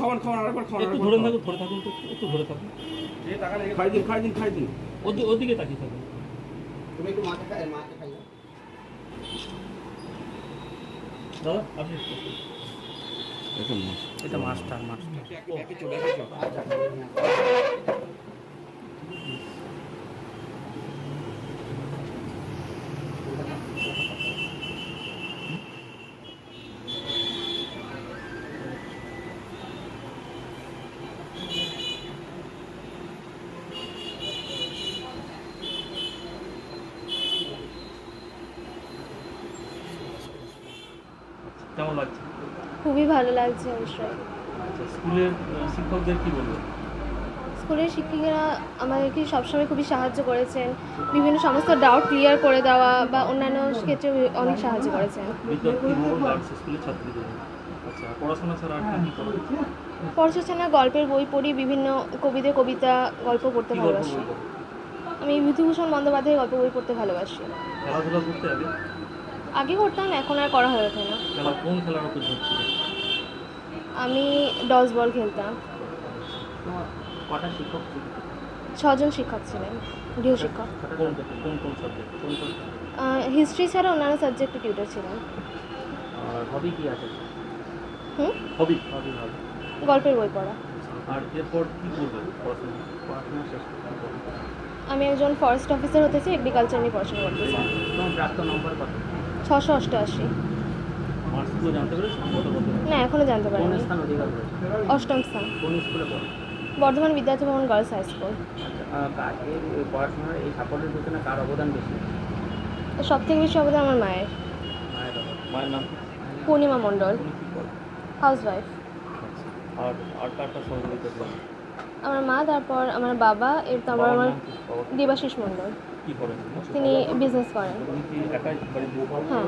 খাওয়ান খাওয়ান আরেকবার খাওয়ান একটু ধরে থাকুন ধরে থাকুন একটু ধরে থাকুন। খাই দিন খাই দিন খাই দিন ওদিকে ওদিকে তাকিয়ে থাকুন। তুমি একটু মাকে খাই মাকে খাই দাদা আপনি একটু। এটা মাছ এটা মাস্টার মাস্টার কেমন লাগছে? খুবই ভালো লাগছে অবশ্যই। আচ্ছা স্কুলের শিক্ষকদের কি বলব? স্কুলের শিক্ষিকারা আমাদেরকে সবসময় খুবই সাহায্য করেছেন। বিভিন্ন সমস্ত ডাউট ক্লিয়ার করে দেওয়া বা অন্যান্য ক্ষেত্রে অনেক সাহায্য করেছেন। আচ্ছা পড়াশোনা গল্পের বই পড়ি বিভিন্ন কবিদের কবিতা গল্প পড়তে ভালোবাসি। আমি বিভূতিভূষণ বন্দ্যোপাধ্যায়ের গল্প বই পড়তে ভালোবাসি। আগে করতাম এখন আর করা হয়ে ওঠে না। খেলা কোন খেলার উপর ঝোঁক ছিল? আমি ডস বল খেলতাম। তোমার কটা শিক্ষক ছিল? ছজন শিক্ষক ছিলেন গৃহশিক্ষক কোন কোন কোন সাবজেক্ট কোন কোন হিস্ট্রি ছাড়া অন্যান্য সাবজেক্টে টিউটার ছিলেন আর হবি কি আছে? হুম? হবি হবি হবি গল্পের বই পড়া। আর এরপর কি করবে? পড়াশোনা শেষ আমি একজন ফরেস্ট অফিসার হতে চাই এগ্রিকালচার নিয়ে পড়াশোনা করতে চাই। তোমার প্রাপ্ত নম্বর কত? ছশো অষ্টআশি। না, এখনও জানতে করেছে অষ্টম স্থান। বর্ধমান বিদ্যার্থী ভবন গার্লস হাই স্কুল। বেশি সব থেকে বেশি অবদান আমার মায়ের। পূর্ণিমা মণ্ডল। হাউস ওয়াইফ আমার মা, তারপর আমার বাবা, এর তারপর আমার দেবাশিস মণ্ডল। তিনি বিজনেস করেন। হ্যাঁ।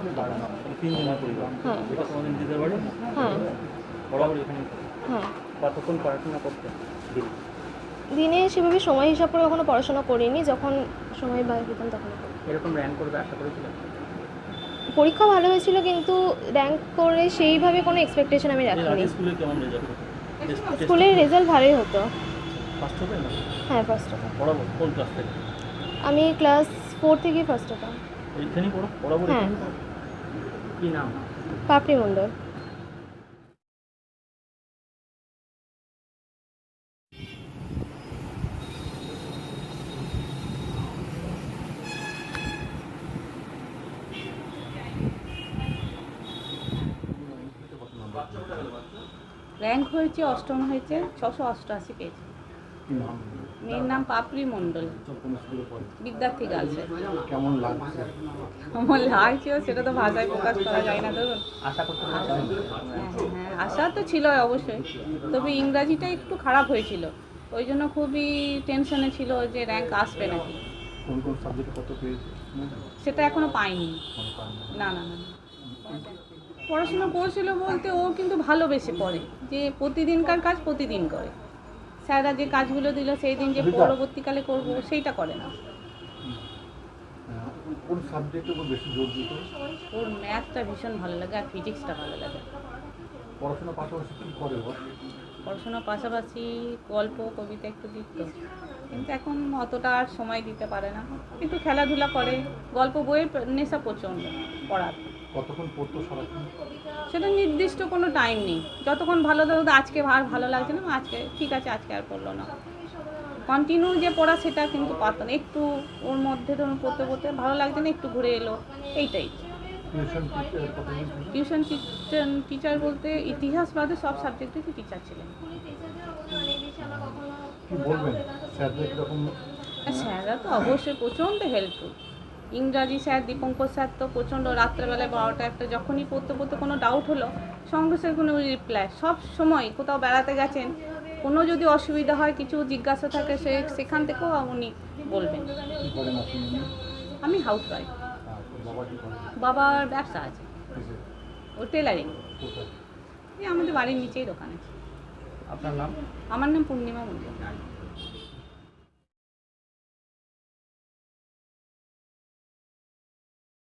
হ্যাঁ। হ্যাঁ। হ্যাঁ। কতক্ষণ পড়াশোনা করতে দিনে। সেভাবে সময় হিসাব করে কখনো পড়াশোনা করিনি। যখন সময় বার পেতাম তখন এরকম র্যাঙ্ক করবে আশা করেছিলেন? পরীক্ষা ভালো হয়েছিল কিন্তু র্যাঙ্ক করে সেইভাবে কোনো এক্সপেকটেশন আমি রাখিনি। স্কুলের রেজাল্ট ভালোই হতো। হ্যাঁ ফার্স্ট বরাবর কোন ক্লাস থেকে? আমি ক্লাস ফোর থেকে ফার্স্ট হতাম এইখানেই পড়ো? বরাবর হ্যাঁ। কি নাম? পাপড়ি মণ্ডল। র্যাঙ্ক হয়েছে অষ্টম হয়েছে ছশো অষ্টআশি পেয়েছে। মেয়ের নাম পাপড়ি মণ্ডল। বিদ্যার্থী গার্লসে কেমন লাগছে? আমার লাগছে? সেটা তো ভাষায় প্রকাশ করা যায় না ধরুন। আশা করতে হ্যাঁ হ্যাঁ আশা তো ছিল অবশ্যই। তবে ইংরাজিটা একটু খারাপ হয়েছিল। ওই জন্য খুবই টেনশনে ছিল যে র্যাঙ্ক আসবে নাকি। কোন কোন সাবজেক্টে কত পেয়েছে? সেটা এখনও পাইনি। না না না। পড়াশোনা করছিল বলতে ও কিন্তু ভালোবেসে পড়ে। যে প্রতিদিনকার কাজ প্রতিদিন করে। স্যাররা যে কাজগুলো দিল সেই দিন যে পরবর্তীকালে করব সেইটা করে না। কোন সাবজেক্টের উপর বেশি জোর দিত ওর ম্যাথটা ভীষণ ভালো লাগে আর ফিজিক্সটা ভালো লাগে। পড়াশোনার পাশাপাশি কি করে ও পড়াশোনার পাশাপাশি গল্প কবিতা একটু লিখত কিন্তু এখন অতটা আর সময় দিতে পারে না। একটু খেলাধুলা করে গল্প বইয়ের নেশা প্রচণ্ড পড়ার। কতক্ষণ পড়তো সারাক্ষণ? সেটা নির্দিষ্ট কোনো টাইম নেই। যতক্ষণ ভালো লাগতো আজকে আর ভালো লাগছে না আজকে ঠিক আছে আজকে আর পড়ল না। কন্টিনিউ যে পড়া সেটা কিন্তু পারত না। একটু ওর মধ্যে ধরুন পড়তে পড়তে ভালো লাগছে না একটু ঘুরে এলো। এইটাই। টিউশন টিচার টিউশন টিচার বলতে ইতিহাস বাদে সব সাবজেক্টেরই টিচার ছিলেন। স্যাররা তো অবশ্যই প্রচণ্ড হেল্পফুল ইংরাজি স্যার দীপঙ্কর স্যার তো প্রচণ্ড রাত্রেবেলায় বারোটা একটা যখনই পড়তে পড়তে কোনো ডাউট হলো সঙ্গে সঙ্গে কোনো রিপ্লাই সব সময় কোথাও বেড়াতে গেছেন কোনো যদি অসুবিধা হয় কিছু জিজ্ঞাসা থাকে সে সেখান থেকেও উনি বলবেন। আমি হাউস ওয়াইফ বাবার ব্যবসা আছে। ও টেলারিং এই আমাদের বাড়ির নিচেই দোকান আছে। আপনার নাম? আমার নাম পূর্ণিমা মন্দির